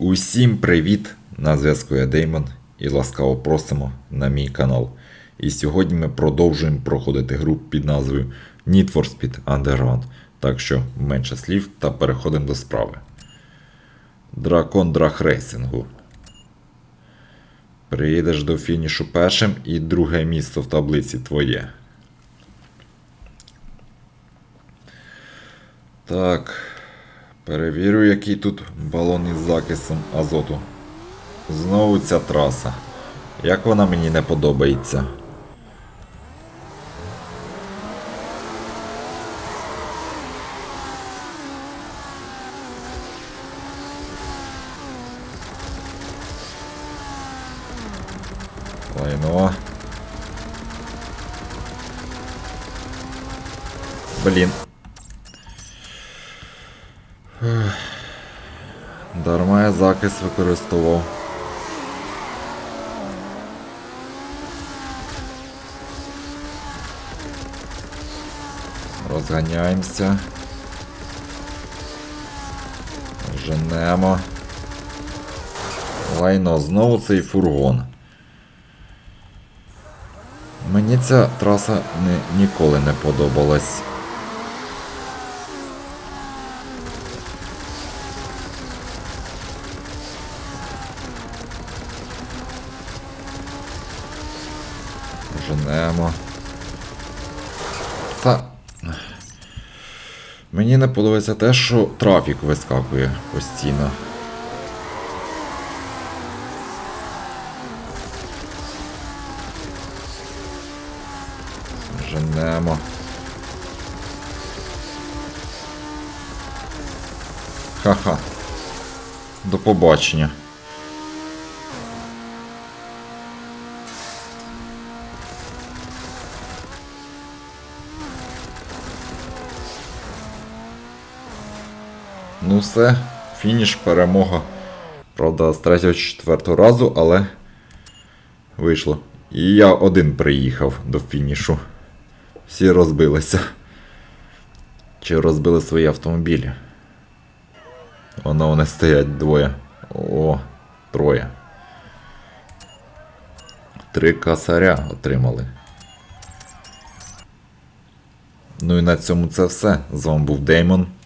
Усім привіт! На зв'язку я Деймон і ласкаво просимо на мій канал. І сьогодні ми продовжуємо проходити гру під назвою Need for Speed Underground. Так що менше слів та переходимо до справи. Дракон Драг Рейсингу. Приїдеш до фінішу першим і друге місце в таблиці твоє. Так. Перевірю, який тут балон із закисом азоту. Знову ця траса. Як вона мені не подобається. Лайно. Блін. Дарма я закис використовував. Розганяємося. Женемо. Лайно, знову цей фургон. Мені ця траса не, ніколи не подобалась. Женемо. Та. Мені не подобається те, що трафік вискакує постійно. Женемо. Ха-ха. До побачення. Ну все, фініш, перемога. Правда, з третього четвертого разу, але вийшло. І я один приїхав до фінішу. Всі розбилися. Чи розбили свої автомобілі? Воно вони стоять двоє. О, троє. Три касаря отримали. Ну і на цьому це все. З вами був Деймон.